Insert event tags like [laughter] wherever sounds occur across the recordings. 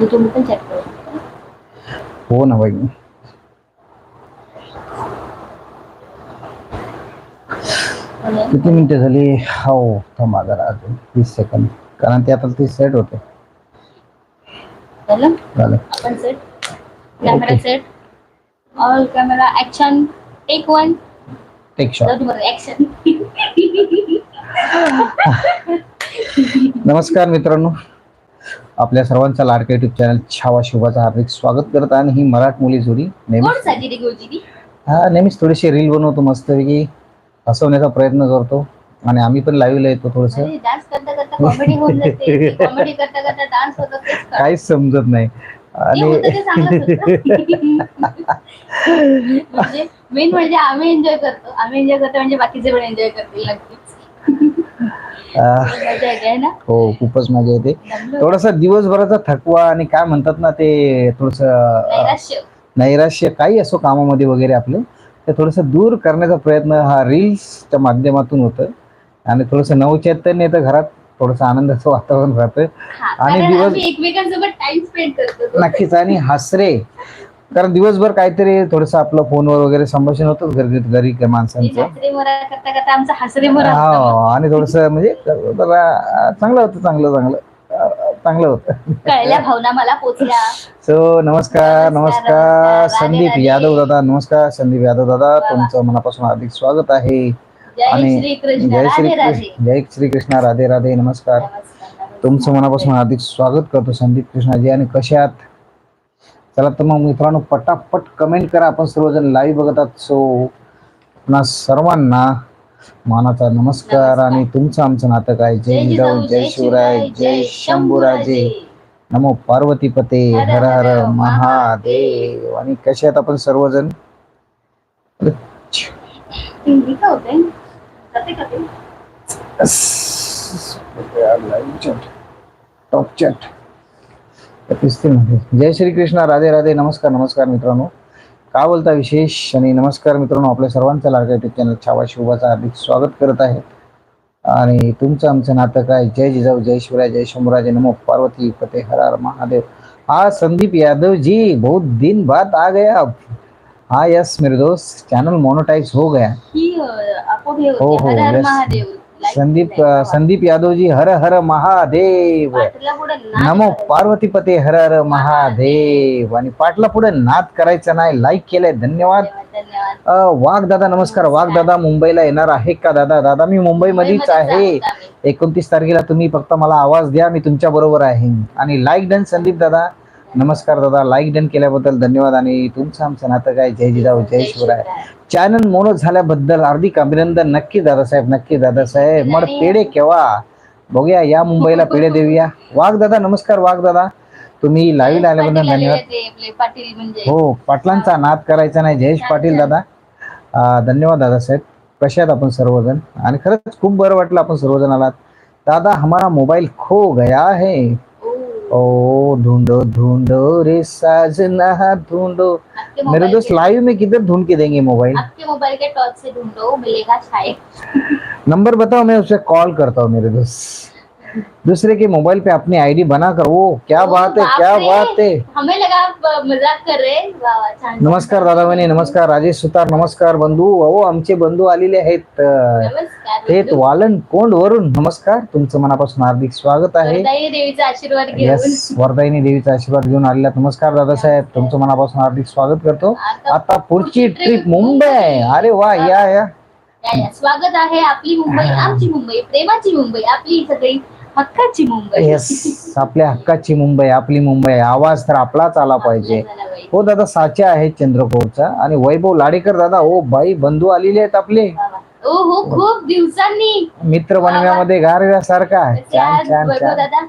तुम्ही पण चॅट करू शकता. हो ना बाई. किती मिनिटं झाली? हो थांबा जरा अजून तीस सेकंद कारण ते आता तीस सेट होते. झालं? झालं. आपण set camera. Set all camera action take one take shot action नमस्कार मित्रांनो. आपल्या सर्वांचा लाडका युट्यूब चॅनल छावा शुभाचं हार्दिक स्वागत करत आहे आणि ही मराठ मुली जोडी नेहमी हा नेहमीच थोडीशी रील बनवतो मस्तपैकी. हसवण्याचा प्रयत्न करतो. आणि आम्ही पण लाईव्हला येतो थोडस. [laughs] काहीच समजत नाही. चांगलंच होतं. [laughs] म्हणजे मेन म्हणजे आम्ही एन्जॉय करतो. आम्ही एन्जॉय करतो म्हणजे बाकीचे पण एन्जॉय करतील नक्कीच. है खूपच मजा येते. थोडासा दिवसभराचा थकवा आणि काय म्हणतात ना ते थोडस नैराश्य. काही असो कामामध्ये वगैरे आपले ते थोडंसं दूर करण्याचा प्रयत्न हा रील्सच्या माध्यमातून होतं आणि थोडंसं नवचैतन्य तर घरात थोडंसं आनंदाचं वातावरण राहतं. आणि दिवस- एकमेकांसोबत टाइम स्पेंड करतो. नक्कीच आणि हसरे. कारण दिवसभर काहीतरी थोडंसं आपलं फोनवर वगैरे संभाषण होतंच घरी घरी माणसांचं. मग. हा आणि थोडस म्हणजे चांगलं होतं चांगलं चांगलं. चांगलं होतं. कळल्या भावना मला पोचल्या. सो नमस्कार नमस्कार. संदीप यादव दादा नमस्कार. संदीप यादव दादा. तुमचं मनापासून हार्दिक स्वागत आहे. आणि जय श्री जय श्री कृष्ण राधे राधे नमस्कार. तुमचं मनापासून हार्दिक स्वागत करतो संदीप कृष्णाजी. आणि आहात? चला तर मग मित्रांनो पटापट कमेंट करा. आपण सर्वजण लाईव्ह बघत आहात. सो आपणा सर्वांना मानाचा नमस्कार. आणि तुमचं आमचं नातं काय? जय जिजाऊ जय शिवराय जय शंभूराजे. नमो पार्वती पते हर हर महादेव. आणि कसे आहेत आपण सर्वजण? टॉप चॅट जय श्री कृष्ण राधे राधे नमस्कार नमस्कार मित्रांनो. का बोलता विशेष? आणि नमस्कार मित्रांनो आपल्या सर्वांचं लाडका युट्यूब चॅनल छावा शिवबाचं हार्दिक स्वागत करत आहे. आणि तुमचं आमचं नातं काय? जय जिजाऊ जय शिवराय जय शंभूराजे नमो पार्वती पते हर हर महादेव. हाँ संदीप यादव जी बहुत दिन बाद आ गया हाँ यस मेरे दोस्त चैनल मोनोटाइज हो गया. ही हे हो, संदीप. संदीप यादव जी हर हर महादेव नमो. पार्वती पते हर हर महादेव आणि पाटला पुढे नाद करायचा नाही लाईक केलंय धन्यवाद वाघ दादा नमस्कार वाघ दादा मुंबईला येणार आहे का दादा दादा मी मुंबईमध्येच आहे. एकोणतीस तारखेला तुम्ही फक्त मला आवाज द्या मी तुमच्या बरोबर आहे आणि लाईक डन संदीप दादा नमस्कार दादा. लाईक डन केल्याबद्दल धन्यवाद आणि तुमचं आमचं नातं काय? जय जिजाऊ जय शिवराय. चॅनल मोनो झाल्याबद्दल हार्दिक अभिनंदन. नक्की दादासाहेब नक्की दादासाहेब. मग पेढे केव्हा? बघूया या मुंबईला [laughs] पेढे देऊया. वाघ दादा नमस्कार वाघ दादा. तुम्ही लाईव्ह आल्याबद्दल धन्यवाद. म्हणजे. हो पाटलांचा नाद करायचा नाही. जयेश पाटील दादा. धन्यवाद दादासाहेब. आहात आपण सर्वजण? आणि खरंच खूप बरं वाटलं आपण सर्वजण आलात. दादा हमारा मोबाईल खो गया है. ओ, ढूंढो ढूंढो रे साजना ढूंढो मेरे दोस्त लाइव में किधर ढूंढ के देंगे मोबाइल आपके मोबाइल के टॉर्च से ढूंढो मिलेगा शायद। नंबर बताओ मैं उसे कॉल करता हूँ मेरे दोस्त. दूसरे के मोबाइल पे अपनी आईडी बनाकर वो क्या ओ, बात है क्या. बात है? हमें लगा मजाक कर रहे हैं. नमस्कार दादा बहिणी नमस्कार राजेश सुतार नमस्कार बंधू। अहो आमचे बंधू आलेले आहेत थेट बंधू. वालन कोंड वरून नमस्कार तुमचं मनापासून हार्दिक स्वागत आहे. देवीचा आशीर्वाद यस वरदायिनी देवीचा आशीर्वाद घेऊन आलेला नमस्कार दादासाहेब तुमचं मनापासून हार्दिक स्वागत करतो. आता पुढची ट्रिप मुंबई. आहे. अरे वा या, या. स्वागत आहे आपली मुंबई [laughs] आमची मुंबई प्रेमाची मुंबई आपली सगळी हक्काची मुंबई. येस आपल्या हक्काची मुंबई आपली मुंबई. आवाज तर आपलाच आला पाहिजे. हो दादा साच्या आहे चंद्रपूरचा आणि वैभव लाडेकर दादा ओ बाई बंधू आलेले आहेत आपले. ओ हो खूप दिवसांनी. मित्र बनव्यामध्ये गारव्यासारखा छान छान वैभव छान. दादा?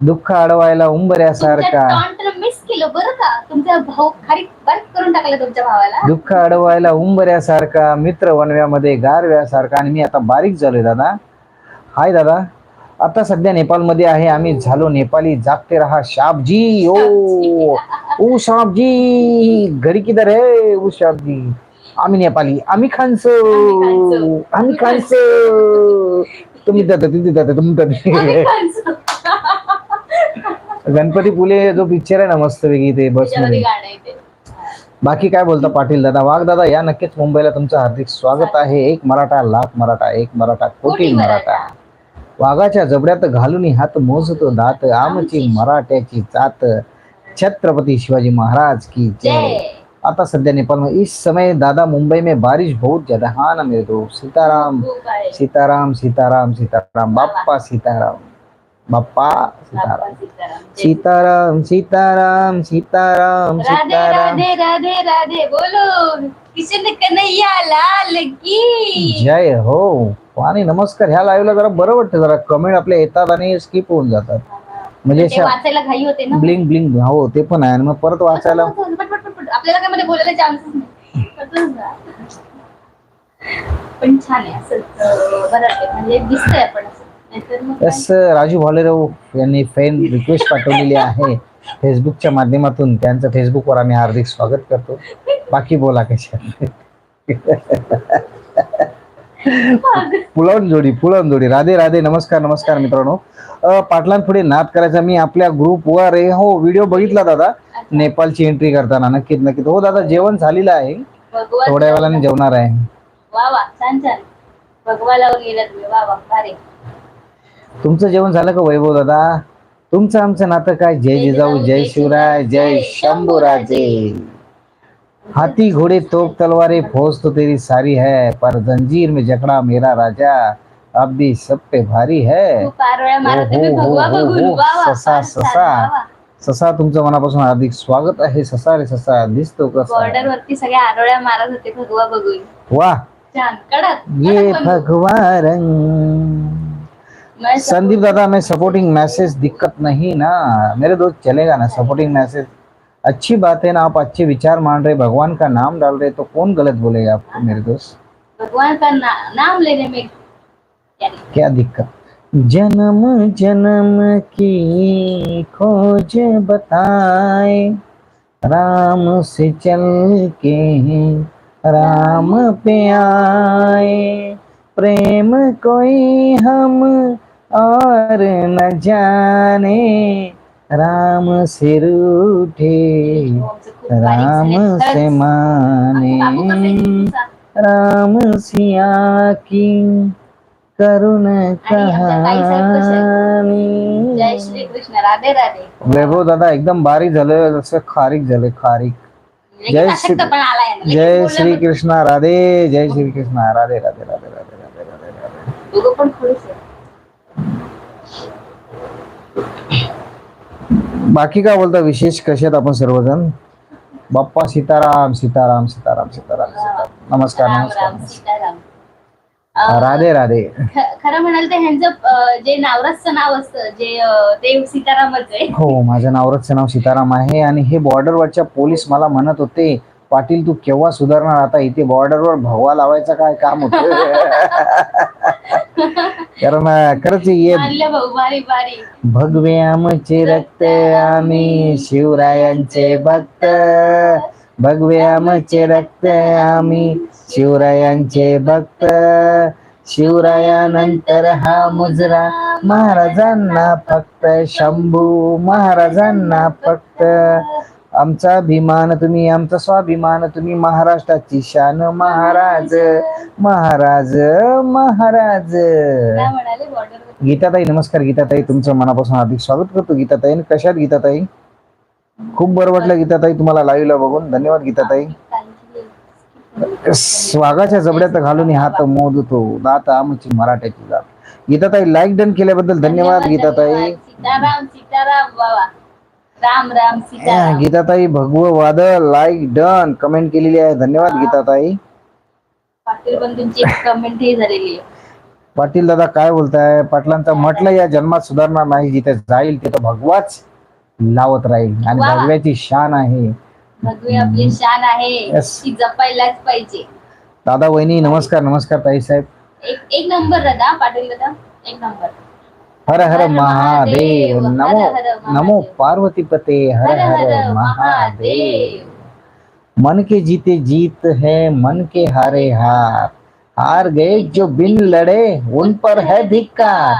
दुःख अडवायला उंबऱ्यासारखा. मिस केलं बरं का? तुमचा भाऊ खाली बारीक करून टाकला तुमच्या भावाला. दुःख अडवायला उंबऱ्यासारखा मित्र वनव्यामध्ये गारव्यासारखा आणि मी आता बारीक झालोय दादा. हाय दादा. आता सध्या नेपाळमध्ये आहे. आम्ही झालो नेपाली जागते रहा शाबजी. ओ ओ शाबजी. घरी किधर है? ओ शाबजी. आम्ही नेपाली आम्ही खानसो. आम्ही खानसो. तुम्ही दादा तुम्ही दादा तुम्ही. [laughs] गणपती पुले जो पिक्चर आहे ना मस्त वेगळी ते बस बाकी काय बोलता पाटील दादा? वाघ दादा या नक्कीच मुंबईला तुमचं हार्दिक स्वागत आहे. एक मराठा लाख मराठा एक मराठा कोटी मराठा. वाघाच्या जबड्यात घालून हात मोजतो दात. आमची मराठ्याची जात. छत्रपती शिवाजी महाराज की जय. आता सध्या नेपाल में इस समय दादा मुंबई में बारिश बहुत ज्यादा हाँ ना मेरे दोस्त. सीताराम. सीताराम सीताराम सीताराम. बाप्पा सीताराम. बाप्पा सीताराम. सीताराम. सीताराम सीताराम सीताराम राधे राधे राधे राधे. बोलो. किशन कन्हैया लाल की. जय हो. आणि नमस्कार ह्या लाईव्हला जरा बरं वाटतं जरा कमेंट आपल्या येतात आणि स्किप होऊन जातात. म्हणजे ते वाचायला घाई होते ना. ब्लिंग ब्लिंग हो ते पण आहे. आणि मग परत वाचायला पट, पट, पट, पट. आपल्याला काय मध्ये बोलायला चान्सेस नाही. पटकन जा. पण छान आहे असं. अं, बरं आहे म्हणजे दिसतंय आपण असं. नाहीतर मग काय? यस राजू भालेराव यांनी फॅन रिक्वेस्ट पाठवलेली आहे. फेसबुकच्या माध्यमातून. त्यांचं फेसबुकवर आम्ही हार्दिक स्वागत करतो. बाकी बोला कशा [laughs] पुळण जोडी पुळण जोडी. राधे राधे नमस्कार नमस्कार मित्रांनो. अ, पाटलांपुढे नाद करायचा मी आपल्या ग्रुपवर आहे. हो व्हिडिओ बघितला दादा. नेपाळची एंट्री करताना नक्कीच नक्कीच. हो दादा जेवण झालेलं आहे. थोड्या वेळाने जेवणार आहे. तुमचं जेवण झालं का वैभव दादा? तुमचं आमचं नातं काय? जय जिजाऊ जय शिवराय जय शंभूराजे. हाथी घोड़े तोप तलवारें फौज तो तेरी सारी है पर जंजीर में जकड़ा मेरा राजा अब भी सब पे भारी है. वा वा ससा, ससा. वा वा. ससा तुमचं मनापासून हार्दिक स्वागत आहे ससा रे ससा दिसतो कसा बॉर्डर वरती सगळ्या आरोळ्या मारत होते भगवा बघून वाह छान कडक ये. भगवा रंग संदीप दादा मैं सपोर्टिंग मैसेज दिक्कत नहीं ना मेरे दोस्त चलेगा ना सपोर्टिंग मैसेज अच्छी बात है ना आप अच्छे विचार मान रहे भगवान का नाम डाल रहे तो कौन गलत बोलेगा आपको मेरे दोस्त? भगवान का ना, नाम लेने में क्या दिक्कत? जन्म जन्म की खोज बताए राम से चल के राम पे आए। प्रेम कोई हम और न जाने राम से रूठे बारीक राम. से. माने? राम सिया की करुण कहाणी जय श्री कृष्ण राधे राधे वैभव दादा एकदम बारीक झालं जसं खारीक झालं खारीक जय श्री-. लेकिन जय श्री कृष्णा राधे जय श्री कृष्णा राधे राधे राधे राधे राधे राधे राधे दोघं पण थोडेच आहे. बाकी काय बोलता विशेष कसे आहेत आपण सर्वजण? बाप्पा सीताराम सीताराम सीताराम सीताराम सीताराम. नमस्कार राम नमस्कार. राम सीताराम. अं, राधे राधे. ख- खरं म्हणाल तर ह्यांचं अं, जे नावरसचं नाव असतं जे अं, ते सीतारामच आहे. हो माझं नावरचं नाव सीताराम आहे आणि हे बॉर्डरवरच्या पोलीस मला म्हणत होते पाटील तू केव्हा सुधारणार आता? इथे बॉर्डरवर भगवा लावायचं काय काम होत? [laughs] कारण खरंच ये. मानलं भाऊ भगवे आमचे रक्त आम्ही शिवरायांचे भक्त. भगवे आमचे रक्त आम्ही शिवरायांचे भक्त. शिवरायानंतर हा मुजरा महाराजांना फक्त शंभू महाराजांना फक्त. आमचा अभिमान तुम्ही आमचा स्वाभिमान तुम्ही महाराष्ट्राची शान महाराज महाराज महाराज. गीताताई नमस्कार गीताताई. तुमचं मनापासून हार्दिक स्वागत करतो गीताताई. आणि कशात गीताताई? खूप बरं वाटलं गीताताई तुम्हाला लाईव्हला बघून. धन्यवाद गीताताई. स्वागाच्या जबड्यात घालून हात मोदतो दात आमची मराठ्याची जात. गीताताई लाईक डन केल्याबद्दल धन्यवाद गीताताई. सीताराम सीताराम बाबा. राम राम सीताराम गीताताई भगव वादळ लाईक डन कमेंट केलेली आहे. धन्यवाद गीताताई. पाटील बंधूंची कमेंट ही झालेली आहे. पाटील दादा काय बोलताय? पाटलांचं म्हटलं या जन्मात सुधारणार नाही जिथे जाईल तिथं भगवाच लावत राहील. आणि वा. भगव्याची शान आहे. भगवी आपली शान आहे. Yes. ती जपायलाच पाहिजे. दादा वहिनी नमस्कार नमस्कार ताई साहेब. एक एक नंबर दादा पाटील दादा एक नंबर हर हर महादेव नमो. नमो पार्वती पते हर हर महादेव। मन के जीते जीत है मन के हारे हार। हार गए जो बिन लड़े उन पर है धिक्कार।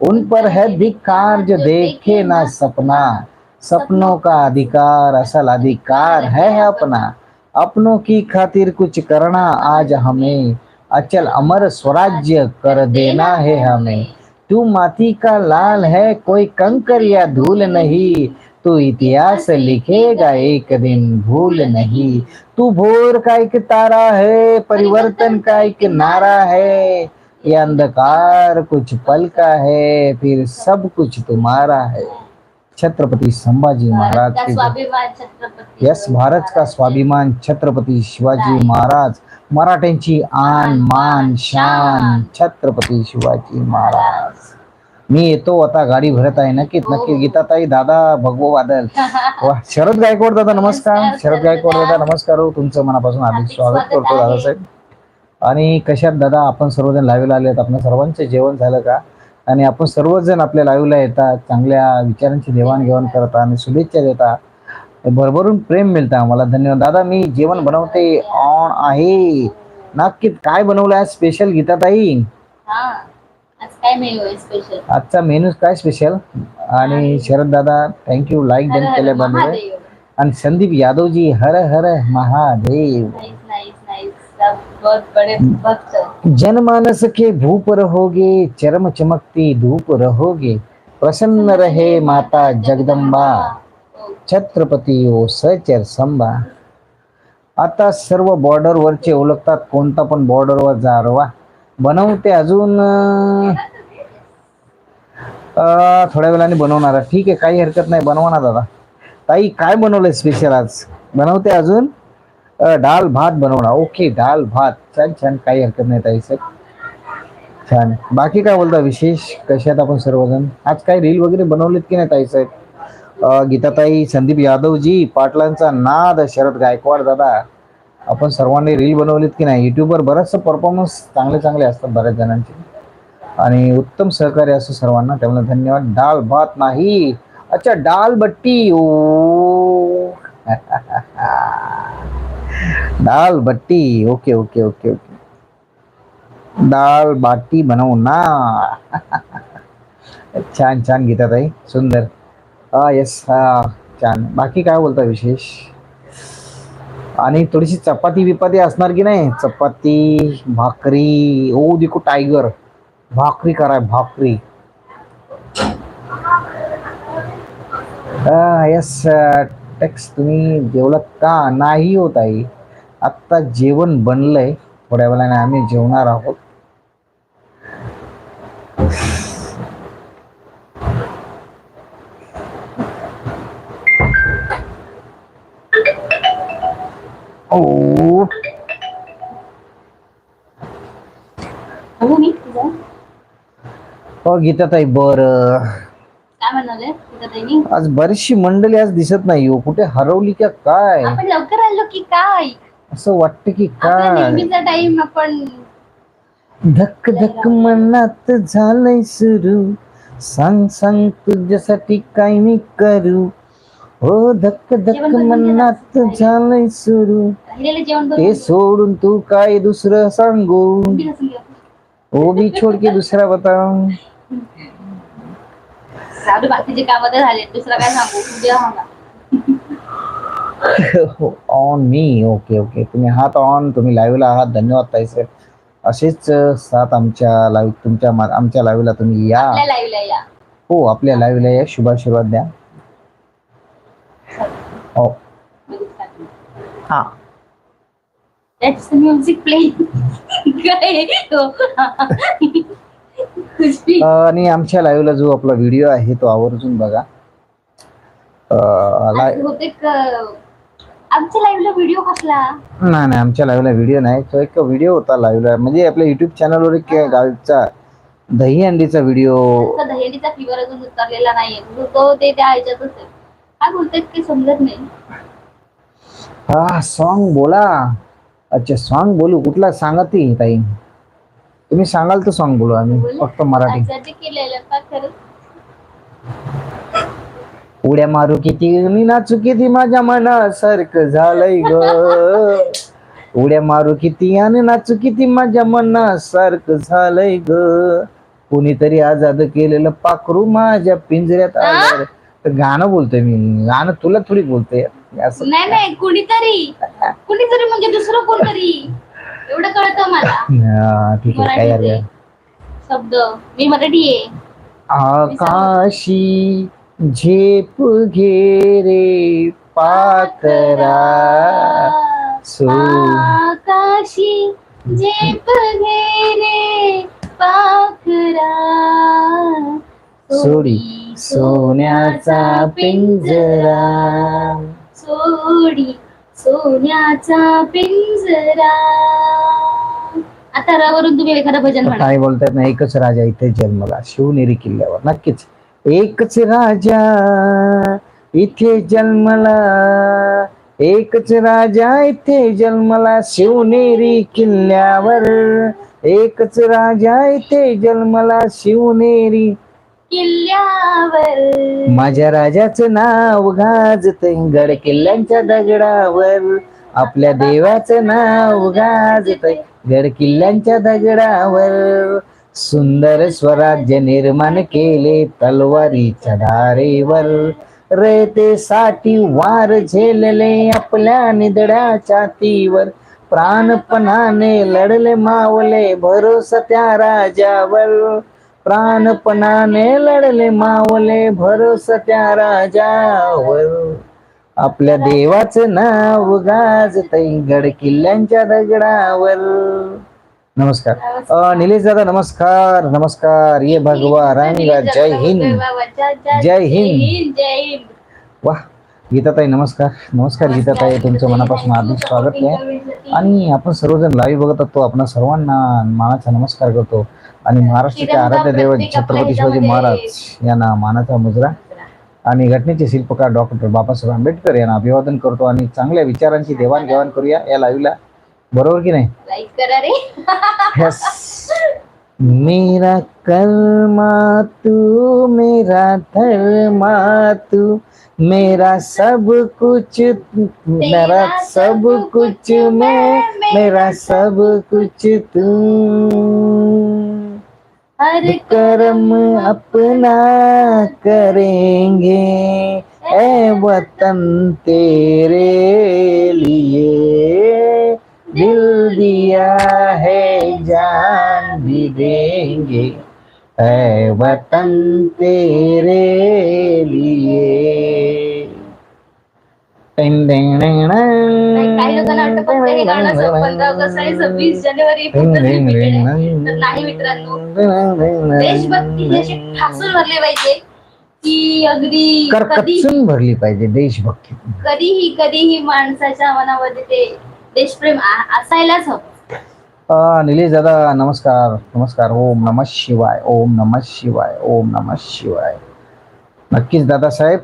उन पर है धिक्कार जो देखे ना सपना। सपनों। का अधिकार असल अधिकार है अपना। अपनों। की खातिर कुछ करना आज हमें। अचल अमर स्वराज्य कर देना है हमें। तू माटी का लाल है कोई कंकर या धूल नहीं। तू इतिहास लिखेगा एक दिन भूल नहीं। तू भोर का एक तारा है परिवर्तन का एक नारा है। ये अंधकार कुछ पल का है फिर सब कुछ तुम्हारा है। छत्रपति संभाजी महाराज का यस भारत का स्वाभिमान छत्रपति शिवाजी महाराज। मराठ्यांची आन मान शान छत्रपती शिवाजी महाराज. मी येतो आता गाडी भरत आहे नक्कीच नक्की गीताताई दादा भगवो बादल [laughs] वा शरद गायकवाड दादा नमस्कार. शरद गायकवाड दादा नमस्कार हो. तुमचं मनापासून हार्दिक स्वागत करतो. दादासाहेब आणि कशात दादा आपण सर्वजण लाईव्हला आले आहेत. आपल्या सर्वांचं जेवण झालं का? आणि आपण सर्वजण आपल्या लाईव्हला येतात चांगल्या विचारांची देवाणघेवाण करता आणि शुभेच्छा देता भरभरून प्रेम मिळतं आम्हाला. धन्यवाद. दादा मी जेवण बनवते. ऑन आहे. नक्कीच काय बनवलं आहे स्पेशल हा आहे स्पेशल आजचा मेनू काय स्पेशल आणि शरद दादा थँक्यू लाईक डन केल्याबद्दल आणि Sandeep Yadavji Har Har Mahadev. Nice nice nice सब बहुत बड़े भक्त. जनमानस के भूप रहोगे चरम चमकती धूप रहोगे. प्रसन्न रहे माता जगदंबा हो. छत्रपती हो, ओ सचर संभा. आता सर्व बॉर्डरवरचे ओळखतात कोणता पण बॉर्डरवर जा रवा बनवते अजून थोड्या वेळाने बनवणार ठीक आहे काही हरकत नाही बनवा ना दादा. ताई काय बनवलंय स्पेशल आज? बनवते अजून? डाल भात बनवणार. ओके डाल भात. छान छान काही हरकत नाही ताई सर छान. बाकी काय बोलता विशेष? कशात आपण सर्वजण? आज काय रील वगैरे बनवलेत की नाही ताई साहेब? गीताताई संदीप यादवजी पाटलांचा नाद शरद गायकवाड दादा. आपण सर्वांनी रील बनवलीत की नाही? युट्यूबवर बरंचसं परफॉर्मन्स चांगले चांगले असतात बऱ्याच जणांचे. आणि उत्तम सहकार्य असं सर्वांना. त्यामुळे धन्यवाद. डाळ भात नाही. अच्छा डाल बट्टी. ओ. [laughs] डाळ बट्टी. Okay okay okay okay. डाळ बाटी ना [laughs] छान छान गीताताई. सुंदर. Ah, येस हा ah, छान. बाकी काय बोलता विशेष? आणि थोडीशी चपाती बिपाती असणार की नाही? चपाती भाकरी ओ देखो टायगर भाकरी कराय भाकरी. Ah, यस टेक्स तुम्ही जेवलात का? नाही होत आई आत्ता जेवण बनलंय. थोड्या वेळाने आम्ही जेवणार आहोत. मी तुझं हो गीताताई बर. काय त्यांनी आज बरीचशी मंडळी आज दिसत नाही हो. कुठे हरवली का काय? आपण लवकर आलो की काय? असं वाटतं की आपला काय? नेहमीचा टाइम आपण धक धक मनात झालंय सुरू. सांग सांग तुझ्यासाठी काय मी करू? हो धक धक जेवण बनवून घे ना. मनात झालंय सुरू. ते सोडून तू काय दुसरं सांगू उभी नसून घे. ओ भी छोड के दुसरा बताऊ राहू दे, बाकीचे काम तर झाले? दुसरं काय सांगू? उद्या हा ना. ऑन मी ओके ओके तुम्ही आहात ऑन तुम्ही लाईव्हला आहात. धन्यवाद ताई सर असेच साथ आमच्या लाईव्ह तुमच्या आमच्या लाईव्हला तुम्ही या. हो आपल्या लाईव्हला या. शुभाशीर्वाद द्या. हो. हा. काय तो? खुशी. आणि आमच्या लाईव्हला जो आपला व्हिडिओ आहे तो आवर्जून बघा. आमच्या लाईव्हला व्हिडिओ कसला? नाही नाही आमच्या लाईव्हला व्हिडिओ नाही. तो एक व्हिडिओ होता लाईव्हला म्हणजे आपल्या युट्यूब चॅनलवर एक गावचा दही अंडीचा व्हिडिओ आमचा दहेलीचा फिवर अजून उतरलेला नाहीये. तो- तो ते त्या ह्याच्यातच आहे. काय बोलतात समजत नाही. हा सॉन्ग बोला. अच्छा सॉन्ग बोलू. कुठला सांगा ती ताई? तुम्ही सांगाल तर सॉन्ग बोलू आम्ही फक्त मराठी. त्यासाठी केलेलं का खरं? उड्या मारू किती मी नाचू किती माझ्या मनासारखं झालंय ग. [laughs] उड्या मारू किती आणि नाचू किती माझ्या मनासारखं झालंय ग. कोणीतरी आजाद केलेलं पाखरू माझ्या पिंजऱ्यात आलं तर गाणं बोलतोय मी. गाणं तुला थोडी बोलतोय. असं. नाही नाही कुणीतरी. कुणीतरी म्हणजे दुसरं कोणतरी. एवढं कळतं मला. हा, ठीक आहे काय मराठीचे हरकत शब्द. मी मराठी आहे. आकाशी झेप घे रे पाकरा. सो आकाशी झेप घे रे पाखरा सोडी. सोन्याचा पिंजरा. सोडी सोन्याचा पिंजरा. आता रावरून तुम्ही एखादं भजन म्हणा काय बोलतात ना एकच राजा इथे जन्मला शिवनेरी किल्ल्यावर. नक्कीच. एकच राजा इथे जन्मला. एकच राजा इथे जन्मला शिवनेरी किल्ल्यावर. एकच राजा इथे जन्मला शिवनेरी किल्ल्यावर. माझ्या राजाचं नाव गाजत गड किल्ल्यांच्या दगडावर. आपल्या देवाचं नाव गाजत गड किल्ल्यांच्या दगडावर. सुंदर स्वराज्य निर्माण केले तलवारीच्या धारेवर. रयतेसाठी वार झेलले आपल्या निदड्या छातीवर प्राणपणाने लढले मावले भरोसा त्या राजावर. प्राणपणाने लढले मावले भरोसा त्या राजावर. आपल्या देवाचं नाव गाजत गड किल्ल्यांच्या दगडावर. नमस्कार. अ, निलेश दादा नमस्कार नमस्कार. ये भगवा राणीला जय हिंद. जय हिंद. जय हिंद वा गीताताई नमस्कार. नमस्कार गीताताई. तुमचं मनापासून हार्दिक स्वागत आहे. आणि आपण सर्वजण लाईव्ह बघत असतो आपण सर्वांना मानाचा नमस्कार करतो. आणि महाराष्ट्राचे आराध्य दैवत छत्रपती शिवाजी महाराज यांना मानाचा मुजरा. आणि घटनेचे शिल्पकार डॉक्टर बाबासाहेब आंबेडकर यांना अभिवादन करतो आणि चांगल्या विचारांची देवाणघेवाण करूया. या लाईव्हला. बरोबर की नाही? मेरा कर्मा तू मेरा धर्मा तू मेरा सब कुछ मेरा सब कुछ मैं मेरा सब कुछ तू। हर कर्म अपना करेंगे ए वतन तेरे लिए दिल दिया है जान भी देंगे ए वतन तेरे लिए काही लोकांना वाटतं फक्त हे गाणं असं पंधरा ऑगस्ट आणि सव्वीस जानेवारी पुरतं limited आहे. तर नाही मित्रांनो. देशभक्ती ही अशी ठासून भरली पाहिजे की अगदी कधी करकचून भरली पाहिजे देशभक्ती. कधीही कधीही माणसाच्या मनामध्ये ते देशप्रेम आ- असायलाच हवं. अ, निलेश दादा नमस्कार. नमस्कार. ओम नम शिवाय. ओम नम शिवाय. ओम नम शिवाय. नक्कीच दादासाहेब.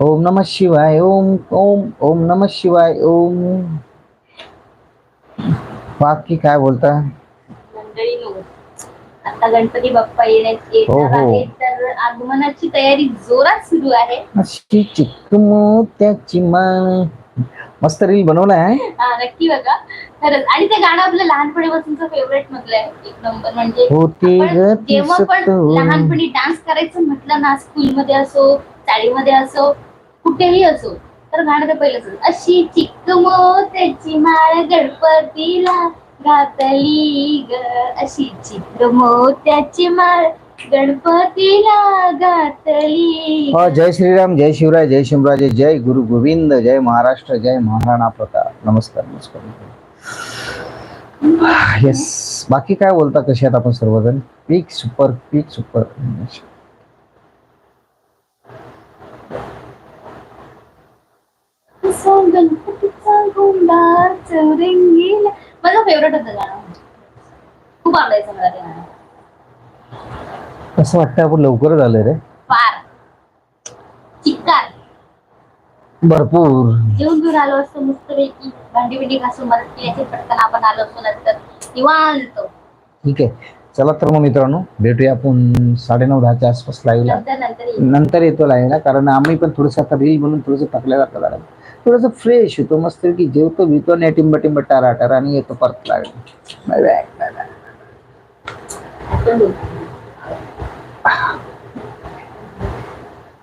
ओम नम शिवाय ओम ओम ओम नम शिवाय ओम. बाकी काय बोलता? मंडळी आता गणपती बाप्पा येण्याची हो, हो. तर आगमनाची तयारी जोरात सुरू आहे. अशी चिक मोत्याची मान मस्त रील बनवलाय हा? हा, नक्की बघा. खरंच. आणि ते गाणं आपलं लहानपणीपासूनच फेवरेट आहे. एक नंबर म्हणजे होती आपण जेव्हा पण लहानपणी डान्स करायचं म्हटलं ना स्कूलमध्ये असो चाळीमध्ये असो कुठेही असो तर गाणं तर पहिलंच अशी चिक्क मोत्याची माळ गणपतीला घातली ग. अशी चिक्क मोत्याची माळ गणपतीला घातली जय श्रीराम जय शिवराय जय शिवराजे जय गुरु गोविंद जय महाराष्ट्र जय महाराणा प्रताप. नमस्कार नमस्कार. येस बाकी काय बोलता कसे आहेत आपण सर्वजण? पीक सुपर पीक सुपर असा गणपतीचा गोंधळ चौरंगीला माझं फेवरेट होतं गाणं. खूप आवडायचं मला ते गाणं. असं वाटतं आपण लवकरच आलोय रे? फार. चिक्कार. भरपूर. जेवून घेऊन आलो असतो मस्तपैकी. भांडी बिंडी घासून केल्याची पटकन आपण आलो असतो नंतर. निवांत. ठीक आहे. चला तर मग मित्रांनो भेटूया आपण साडेनऊ दहाच्या आसपास लाईव्हला नंतर नंतर येईल. नंतर येतो लाईव्हला कारण आम्ही पण थोडंसं आता रील म्हणून थोडंसं टाकल्या जातं थोडंसं फ्रेश होतो मस्त की जेवतो भितो आणि टिंब टिंब टारा टारा आणि येतो परत लागेल.